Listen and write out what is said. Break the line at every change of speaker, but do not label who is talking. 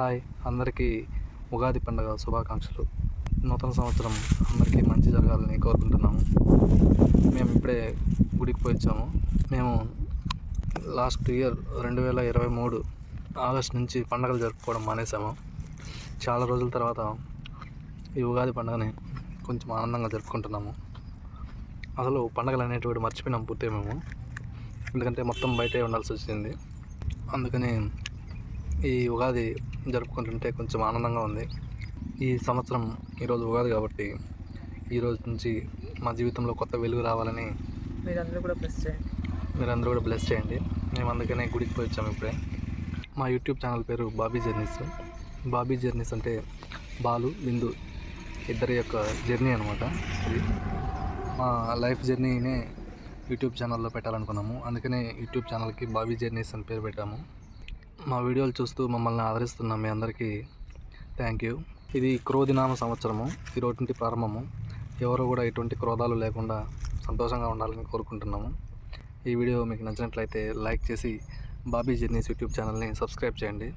Hi. అందరికీ ఉగాది పండుగ శుభాకాంక్షలు. నూతన సంవత్సరం అందరికీ మంచి జరగాలని కోరుకుంటున్నాము. మేము ఇప్పుడే గుడికి పోయి వచ్చాము మేము లాస్ట్ ఇయర్ రెండు వేల ఇరవై మూడు ఆగస్ట్ నుంచి పండగలు జరుపుకోవడం మానేసాము. చాలా రోజుల తర్వాత ఈ ఉగాది పండుగని కొంచెం ఆనందంగా జరుపుకుంటున్నాము. అసలు పండగలు అనేటివి మర్చిపోయినాం పూర్తిగా మేము. ఎందుకంటే మొత్తం బయటే ఉండాల్సి వచ్చింది. అందుకని ఈ ఉగాది జరుపుకుంటుంటే కొంచెం ఆనందంగా ఉంది. ఈ సంవత్సరం ఈరోజు ఉగాది కాబట్టి ఈరోజు నుంచి మా జీవితంలో కొత్త వెలుగు రావాలని
మీరందరూ కూడా ప్రెస్ చేయండి.
మీరందరూ కూడా బ్లెస్ చేయండి. మేము అందుకనే గుడికి పోయి వచ్చాము ఇప్పుడే. మా యూట్యూబ్ ఛానల్ పేరు బాబీ జర్నీస్. బాబీ జర్నీస్ అంటే బాలు బిందు ఇద్దరి యొక్క జర్నీ అనమాట ఇది. మా లైఫ్ జర్నీనే యూట్యూబ్ ఛానల్లో పెట్టాలనుకున్నాము. అందుకనే యూట్యూబ్ ఛానల్కి బాబీ జర్నీస్ అని పేరు పెట్టాము. మా వీడియోలు చూస్తూ మమ్మల్ని ఆదరిస్తున్న మీ అందరికీ థ్యాంక్ యూ ఇది క్రోధినామ సంవత్సరము. ఈరోజు నుండి ప్రారంభము. ఎవరు కూడా ఎటువంటి క్రోధాలు లేకుండా సంతోషంగా ఉండాలని కోరుకుంటున్నాము. ఈ వీడియో మీకు నచ్చినట్లయితే లైక్ చేసి బాబీ జర్నీస్ యూట్యూబ్ ఛానల్ని సబ్స్క్రైబ్ చేయండి.